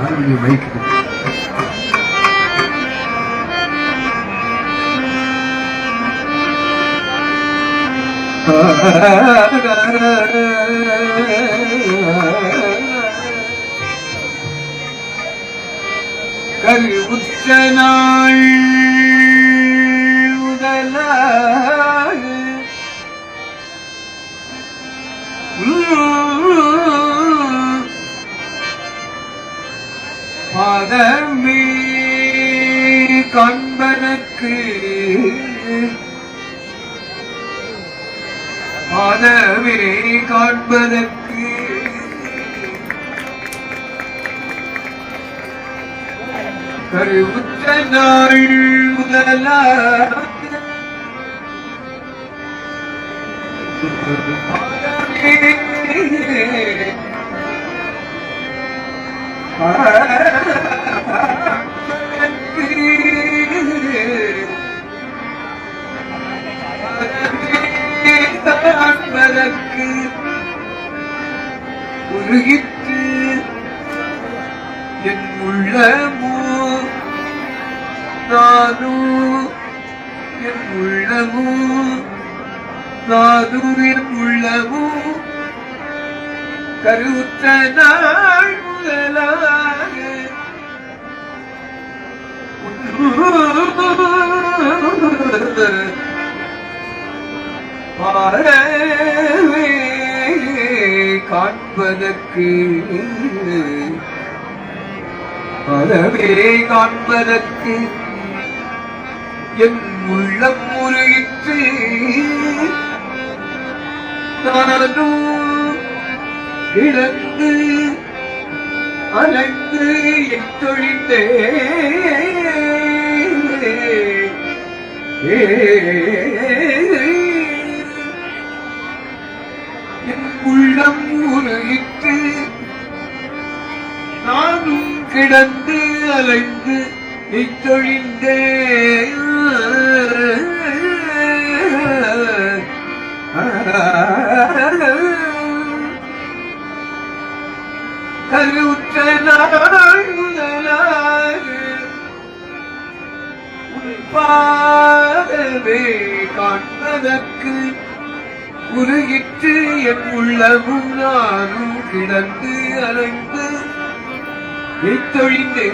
ஆரம்பி மைக் கருவுற்ற நாள் முதலாக பாதமே காண்பனக்கு பாதமே காண்பதற்கு கருவுற்ற நாள் முதலாக காண்பதற்கு உருகிற்று என் உள்ளம் நானும் என் உள்ளமும் நானும் என் உள்ளமும் கருத்த நாள் முதலாக. பாரவே காண்பதற்கு பலவே காண்பதற்கு என் உள்ளம் முறையிற்று நானும் இழந்து அலைந்து எத்தொழித்தே என் உள்ளம் உருகிற்று. நானும் கிடந்து அலைந்து எத்தொழிந்தே கருவுற்ற பாதவே காண்பதற்கு உருகிற்று என் உள்ளமும் நானும் கிடந்து அலைந்து எத்தொழிந்தே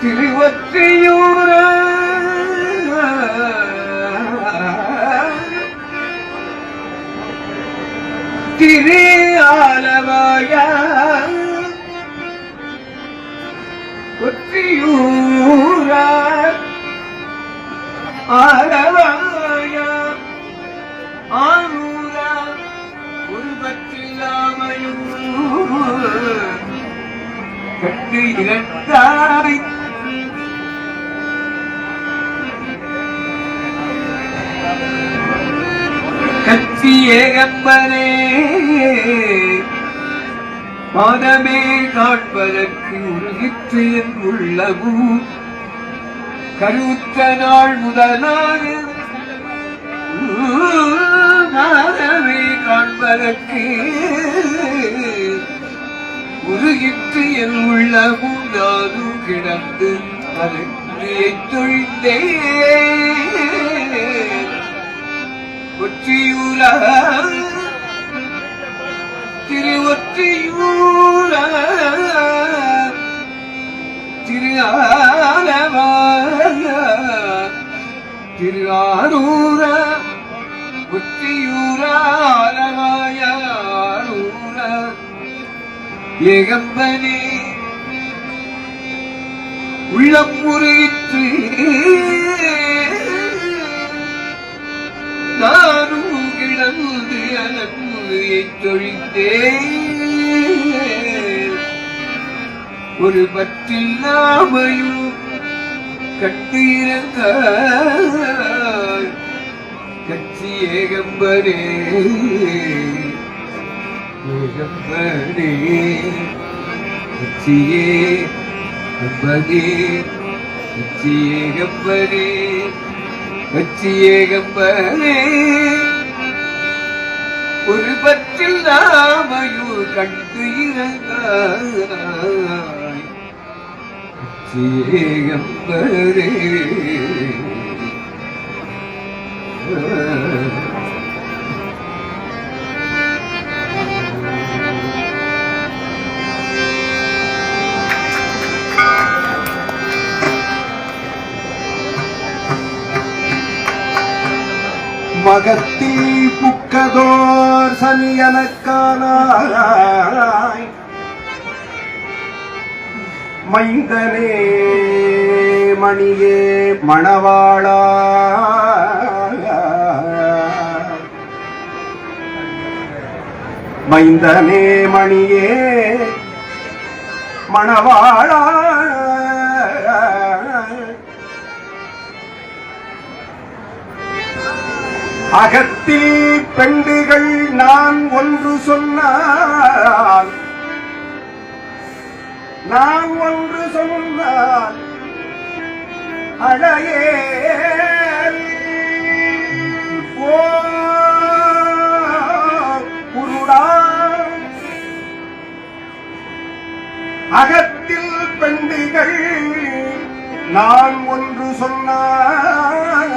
திருவற்றியூர திரு ஆலவாயா ஒற்றியூரா ஆலவாயா கண்டு இழந்தாய் கட்சி ஏகம்பனே மாதமே காண்பதற்கு உருகிற்று என் உள்ளமும் கருத்த நாள் முதலாக மாதமே காண்பதற்கு உருகிற்று என் உள்ளமும் நானும் கிடந்து அதற்கு தொழிந்தே ஒற்றியூரா திரு ஒற்றியூரா திரு ஆலவாய திரு ஆரூர ஒற்றியூர ஆலவாய ஏகம்பனே உள்ளம் முறையிற்று. நானும் கிடந்து அலங்குயை தொழித்தேன் ஒரு பற்றில்லாமையும் கண்டு இறங்க கட்சி ஏகம்பரே ஏகப்பனே உச்சியே கப்பனே உச்சியே கப்பனே உச்சியே கப்பனே ஒரு பற்றில் நாமையூர் கண்டு இறந்தாய் உச்சியே அகத்தில் புக்கதோர் சனியனக்கானாய் மைந்தனே மணியே மணவாளா மைந்தனே மணியே மணவாளா அகத்தில் பெண்டுகள் நான் ஒன்று சொன்னால் நான் ஒன்று சொன்னால் அழையே போருடா அகத்தில் பெண்டுகள் நான் ஒன்று சொன்னால்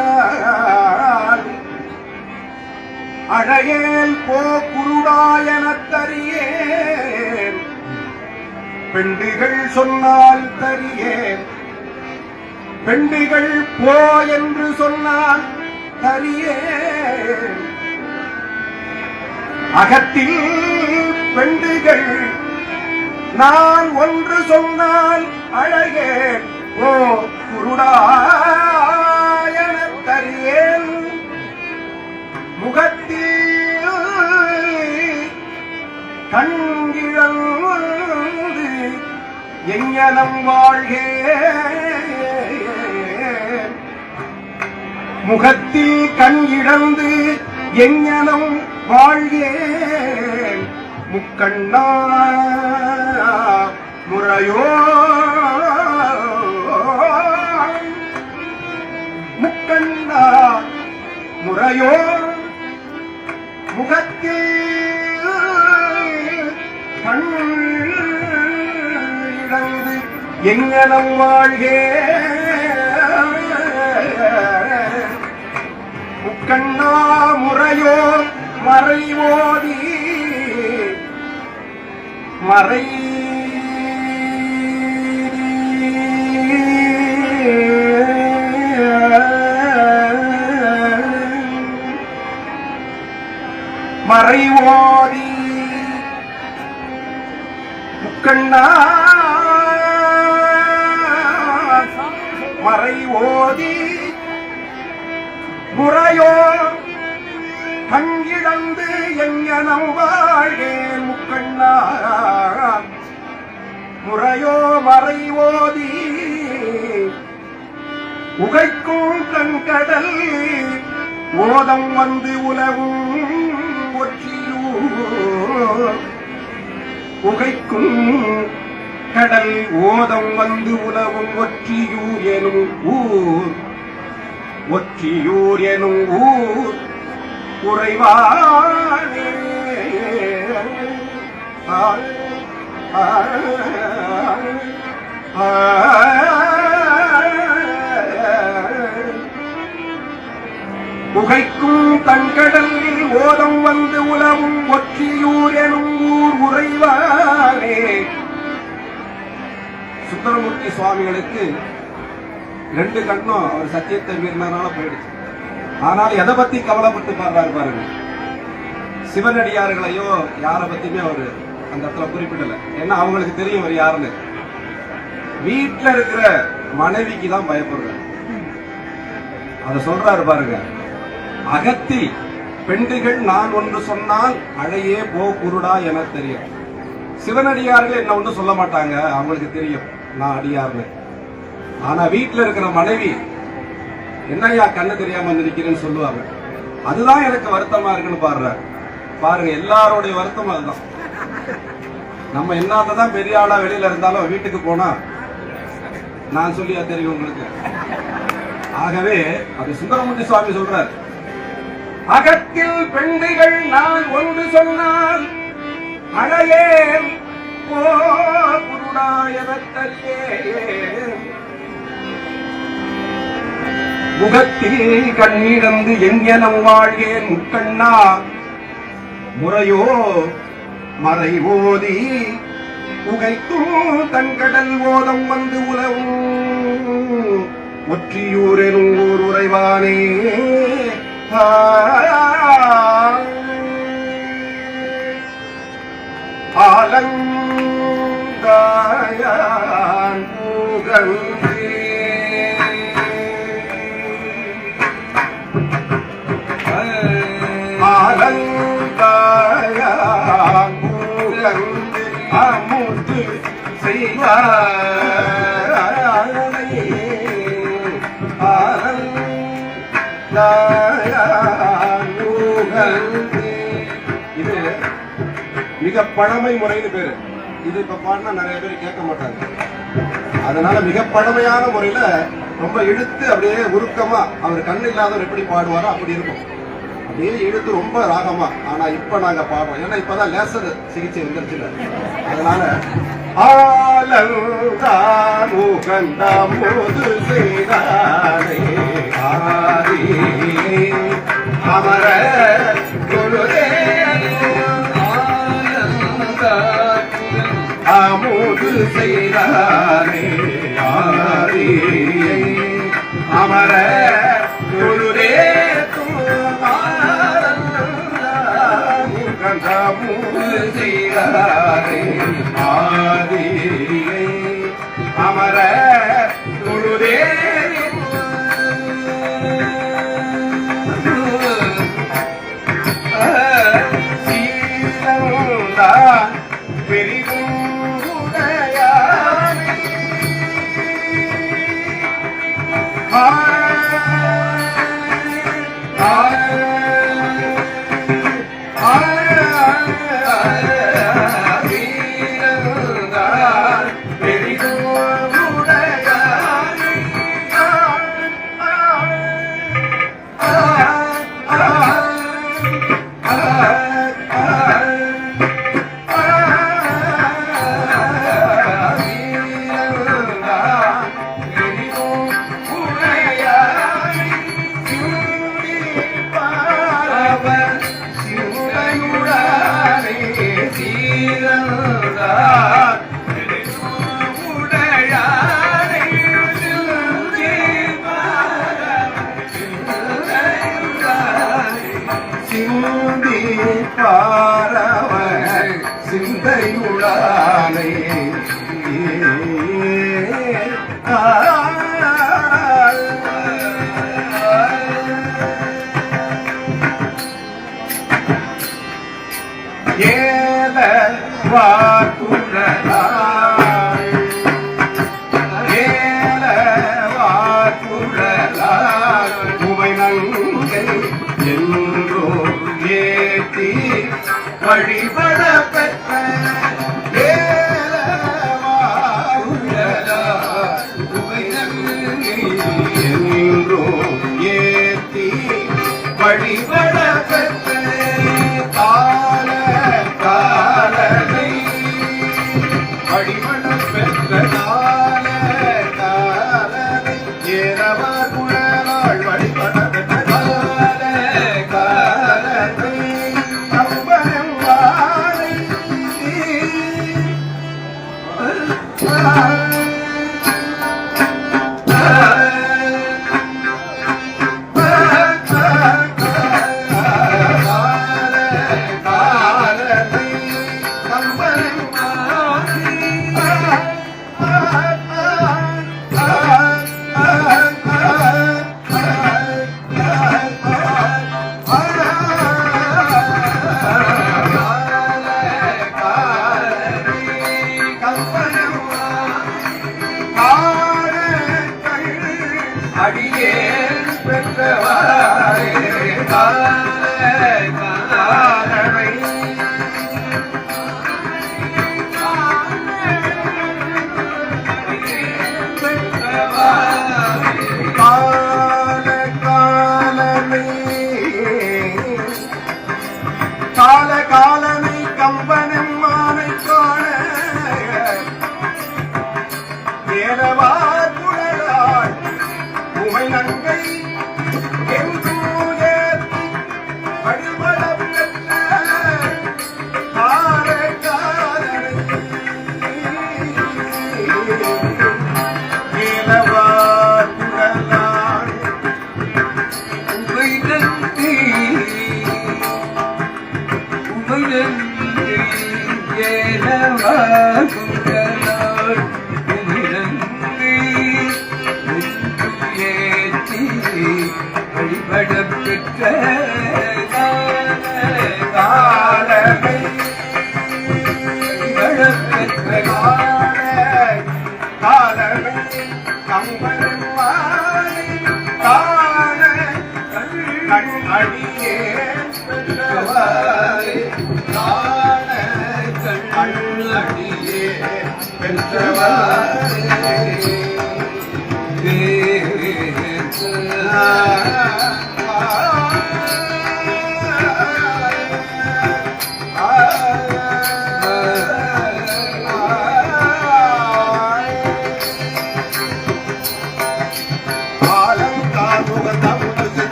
அழகேல் போ குருடாயனத் பெண்டுகள் சொன்னால் தரியேன் பெண்டுகள் போ என்று சொன்னால் தரியேன் அகத்தில் பெண்டுகள் நான் ஒன்று சொன்னால் அழகே ஓ குருடா முகத்தில் கண்கிழந்து எங்கனம் வாழ்கே. முகத்தில் கண் இழந்து எங்கனம் வாழ்கே. முக்கண்ணா முறையோ. முக்கண்ணா முறையோ. முகத்தில் கண் இழந்து எங்கனம் வாழ்கே. முக்கண்ணா முறையோ மறைவோதி. மறை ஓதம் வந்து உலவும் புகைக்கும் கடல் ஓதம் வந்து உலவும் ஒற்றியூர் எனும் ஊர். ஒற்றியூர் எனும் ஊர் குறைவானே ஆ, ஆ, ஆ, புகைக்கும் தங்கடலில் ஓதம் வந்து உலவும் ஒற்றியூர் எனும் ஊர் உறைவாரே சுந்தரமூர்த்தி சுவாமிகளுக்கு ரெண்டு கண்ணும் அவர் சத்தியத்தை மீறினால போயிடுச்சு. ஆனால் எதை பத்தி கவலைப்பட்டு பாடுறாரு பாருங்க. சிவனடியார்களையோ யாரை பத்தியுமே அவரு அந்த இடத்துல குறிப்பிடல. ஏன்னா அவங்களுக்கு தெரியும் அவர் யாருன்னு. வீட்டுல இருக்கிற மனைவிக்கு தான் பயப்படுறாரு. அத சொல்றாரு பாருங்க. அகத்தில் பெண்டுகள் நான் ஒன்று சொன்னால் அழையே போ குருடா என தெரியும். சிவனடியார்கள் என்ன ஒன்று சொல்ல மாட்டாங்க. அவங்களுக்கு தெரியும். நான் அடியார்னு. ஆனா வீட்டில் இருக்கிற மனைவி என்னய்யா கண்ணு தெரியாம வந்து நிக்கிறேன்னு சொல்லுவாங்க. அதுதான் எனக்கு வருத்தமா இருக்குன்னு பாடுறாரு. பாருங்க எல்லாருடைய வருத்தம் அதுதான். நம்ம என்னதான் பெரிய ஆளா வெளியில இருந்தாலும் வீட்டுக்கு போனா நான் சொல்லியா தெரியும் உங்களுக்கு? ஆகவே அது சுந்தரமூர்த்தி சுவாமி சொல்றாரு. அகத்தில் பெண்கள் நான் ஒன்று சொன்னால் அழையேன் முகத்தில் கண்ணீரந்து எங்கெனம் வாழ்கேன் முக்கண்ணா முறையோ மறை ஓதி உகைத்தும் தன்கடல் ஓதம் வந்து உலவும் ஒற்றியூரெனும் ஊர் உறைவானே. ஆலங்காயான் பூகன்றே ஆலங்காயான் பூகன்றே அமுது செய்வானே ஆலங்காயான் பூகன்றே இது மிக பழமை முறைன்னு பேரு. இது இப்ப பாடினா நிறைய பேர் கேட்க மாட்டாங்க. அதனால மிக பழமையான முறையில ரொம்ப இழுத்து அப்படியே உருக்கமா அவர் கண் இல்லாதவர் எப்படி பாடுவாரோ அப்படி இருக்கும். அப்படியே இழுத்து ரொம்ப ராகமா. ஆனா இப்ப நாங்க பாடுறோம். ஏன்னா இப்பதான் லேசர் சிகிச்சை வந்துருச்சுல அதனால ஆலங்கா முகந்தாமோது செய்தானே செய்தாரே அமர அமுது செய்தானே அமர தொழுதே அமுது செய்தானே ஆரியை அமர ஏல வாக்குழலாய் Yeah. வழிபட பெற்ற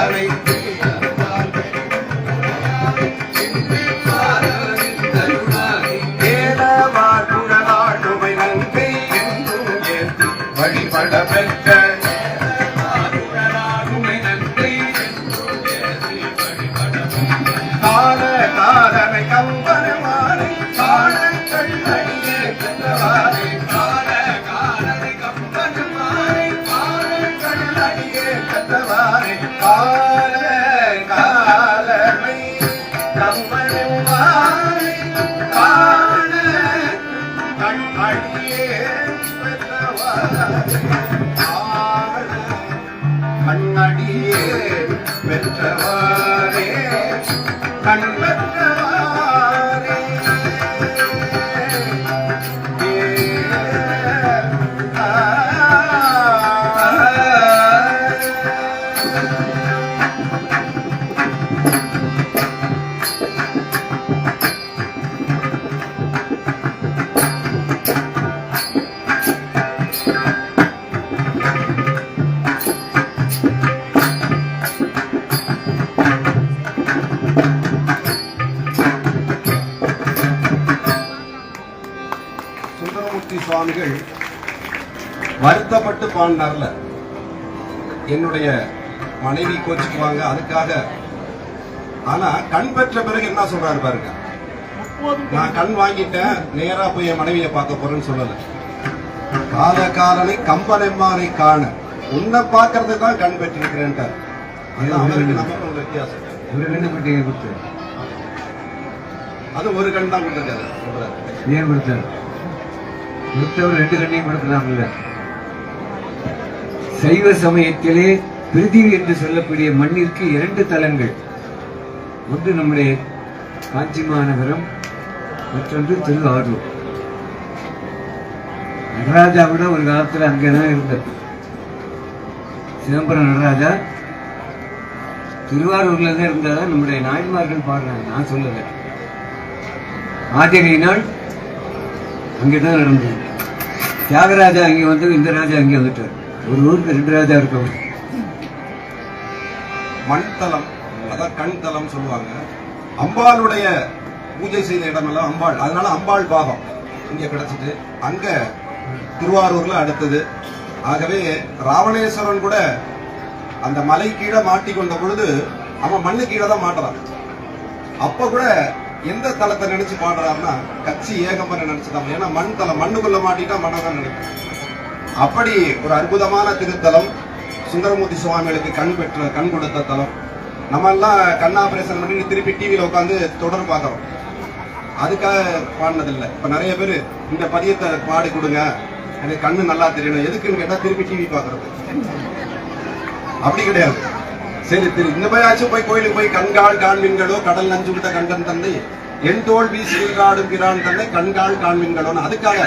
i Harry. சுந்தரமூர்த்தி சுவாமிகள் வருத்தப்பட்டு பாடினார்ல என்னுடைய மனைவி கோச்சுக்குவாங்க அதுக்காக. ஆனா கண் பெற்ற பிறகு என்ன சொல்றாரு பாருங்க. நான் கண் வாங்கிட்டேன் நேரா போய் என் மனைவியை பார்க்க போறேன்னு சொல்லல. கால காலனை கம்பனெம்மானை காண. உன்னை பார்க்கறது தான் கண் பெற்றிருக்கிறேன்ட்டார். அதுதான் அவருக்கு நமக்கு வித்தியாசம். ஒரு கொடுத்தாரு. அது ஒரு கண் தான் கொடுத்துருக்காரு. ஏன் கொடுத்தாரு கொடுத்தவர் ரெண்டு கண்ணையும் கொடுக்கலாம்ல சைவ சமயத்திலே பிரிதிவி என்று சொல்லக்கூடிய மண்ணிற்கு இரண்டு தலங்கள். ஒன்று நம்முடைய காஞ்சி மாநகரம் மற்றொன்று திருவாரூர். நடராஜா கூட ஒரு காலத்துல அங்கேதான் இருந்தார். சிதம்பரம் நடராஜா திருவாரூர்ல தான் இருந்ததா நம்முடைய நாயன்மார்கள் பாடுறாங்க. நான் சொல்லல. ஆதிரை அங்கே தான் நடந்தது. தியாகராஜா அங்கே வந்து இந்த ராஜா அங்கே வந்துட்டார். ஒரு ஊருக்கு ரெண்டு ராஜா இருக்கவும் மண்தலம் அதான் கண் தலம் சொல்லுவாங்க. அம்பாளுடைய பூஜை செய்த இடமெல்லாம் அம்பாள். அதனால அம்பாள் பாகம் இங்கே கிடைச்சிட்டு அங்கே திருவாரூர்ல அடுத்தது. ஆகவே ராவணேஸ்வரன் கூட அந்த மலை கீழே மாட்டிக்கொண்ட பொழுது அவன் மண்ணு கீழே தான் மாட்டுறான். அப்ப கூட எந்த தலத்தை நினைச்சு பாடுறாருன்னா கட்சி ஏகம்பரை நினைச்சுதான் ஏன்னா மண் தளம் மண்ணுக்குள்ள மாட்டிட்டா மனதான் நினைக்கும் அப்படி ஒரு அற்புதமான திருத்தலம் சுந்தரமூர்த்தி சுவாமிகளுக்கு கண் பெற்ற கண் கொடுத்த தலம். நம்ம எல்லாம் கண் ஆபரேஷன் பண்ணி திருப்பி டிவியில உட்காந்து தொடர் பார்க்குறோம். அதுக்காக பாடினதில்லை. இப்போ நிறைய பேர் இந்த பதியத்தை பாடி கொடுங்க. எனக்கு கண்ணு நல்லா தெரியணும். எதுக்குன்னு கேட்டால் திருப்பி டிவி பார்க்குறது. அப்படி கிடையாது. சரி திரு இந்த போயாச்சும் போய் கோயிலுக்கு போய் கண்கால் காண்மீன்களோ கடல் நஞ்சு விட்ட கண்டன் தந்தை என் தோல் வீசி காடும் பிரான் தந்தை கண்கால் காண்மீன்களோன்னு. அதுக்காக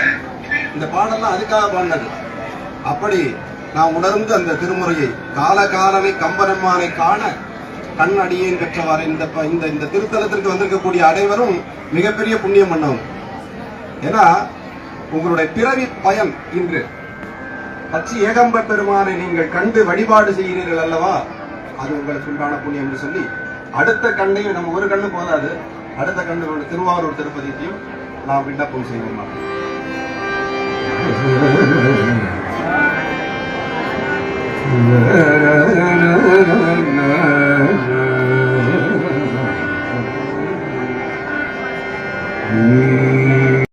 இந்த பாடல்லாம் அதுக்காக பாடினது. அப்படி நாம் உணர்ந்து அந்த திருமுறையை காலகாலனை கம்பரம்மானை காண கண் அடியேன் பெற்றவாறு இந்த ப- இந்த இந்த திருத்தலத்திற்கு வந்திருக்கக்கூடிய அனைவரும் மிகப்பெரிய புண்ணியம் பண்ணவும் ஏன்னா உங்களுடைய பிறவி பயன் இன்று. பச்சி ஏகம்ப பெருமானை நீங்கள் கண்டு வழிபாடு செய்கிறீர்கள் அல்லவா? அது உங்களுக்கு உண்டான புண்ணியம் என்று சொல்லி அடுத்த கண்ணையும் நம்ம ஒரு கண்ணு போதாது அடுத்த கண்ணு திருவாரூர் திருப்பதிக்கும் நான் விண்ணப்பம் செய்வோம் Yeah.